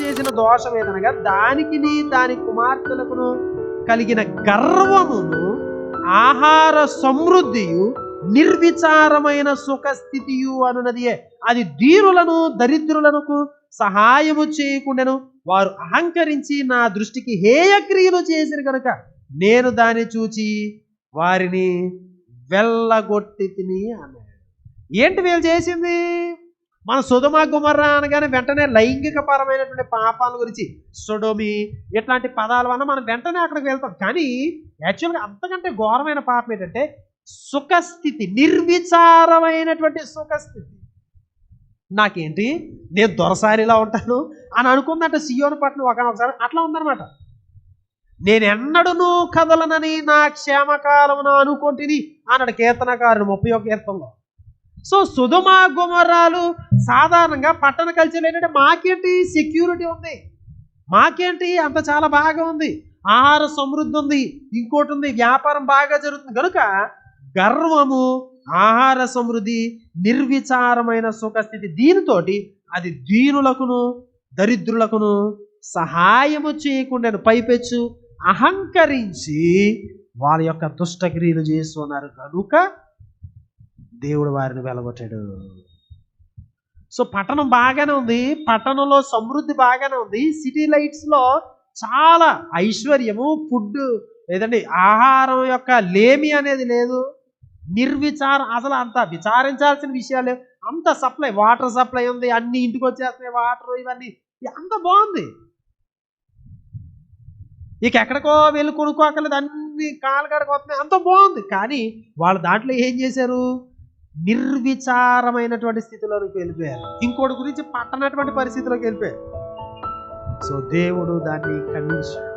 చేసిన దోషం ఏదనగా దానికి దాని కుమార్తెలకును కలిగిన గర్వమును ఆహార సమృద్ధియు నిర్విచారమైన సుఖస్థితియు అనున్నదియే అది ధీరులను దరిద్రులకు సహాయము చేయకుండాను. వారు అహంకరించి నా దృష్టికి హేయక్రియలు చేసిన కనుక నేను దాన్ని చూచి వారిని వెళ్ళగొట్టి తిని అన్నాడు ఏంటి వీళ్ళు చేసింది? మన సుధమ గుమర్ర అనగానే వెంటనే లైంగికపరమైనటువంటి పాపాల గురించి సుడోమి ఇట్లాంటి పదాల వల్ల మనం వెంటనే అక్కడికి వెళ్తాం. కానీ యాక్చువల్గా అంతకంటే ఘోరమైన పాపం ఏంటంటే సుఖస్థితి నిర్విచారమైనటువంటి సుఖస్థితి. నాకేంటి? నేను దొరసారిలా ఉంటాను అని అనుకుందంటే సియోను పట్ల ఒకసారి అట్లా ఉందనమాట నేను ఎన్నడూ కదలనని నా క్షేమకాలమున అనుకుంటుని అన్నాడు కీర్తనకారుడు ముప్పై ఒక కీర్తనలో. సో సుధుమ గుమరాలు సాధారణంగా పట్టణ కల్చర్ ఏంటంటే మాకేంటి సెక్యూరిటీ ఉంది? మాకేంటి అంత చాలా బాగా ఉంది? ఆహార సమృద్ధి ఉంది. ఇంకోటి ఉంది వ్యాపారం బాగా జరుగుతుంది. కనుక గర్వము ఆహార సమృద్ధి నిర్విచారమైన సుఖస్థితి దీనితోటి అది దీనులకును దరిద్రులకును సహాయము చేయకుండా పైపెచ్చు అహంకరించి వాళ్ళ యొక్క దుష్టక్రియలు చేస్తున్నారు కనుక దేవుడు వారిని వెలగొట్టాడు. సో పట్టణం బాగానే ఉంది. పట్టణంలో సమృద్ధి బాగానే ఉంది. సిటీ లైట్స్లో చాలా ఐశ్వర్యము ఫుడ్ లేదండి ఆహారం యొక్క లేమి అనేది లేదు. నిర్విచారం అసలు అంత విచారించాల్సిన విషయాలు అంత సప్లై వాటర్ సప్లై ఉంది. అన్ని ఇంటికి వచ్చేస్తున్నాయి వాటర్ ఇవన్నీ. అంత బాగుంది. ఇక ఎక్కడికో వెళ్ళి కొనుక్కోకలేదు అన్ని కాలు వస్తున్నాయి. అంత బాగుంది. కానీ వాళ్ళు దాంట్లో ఏం చేశారు? నిర్విచారమైనటువంటి స్థితిలోకి వెళ్ళిపోయారు. ఇంకోటి గురించి పట్టనటువంటి పరిస్థితిలోకి వెళ్ళిపోయారు. సో దేవుడు దాన్ని ఖండించాడు.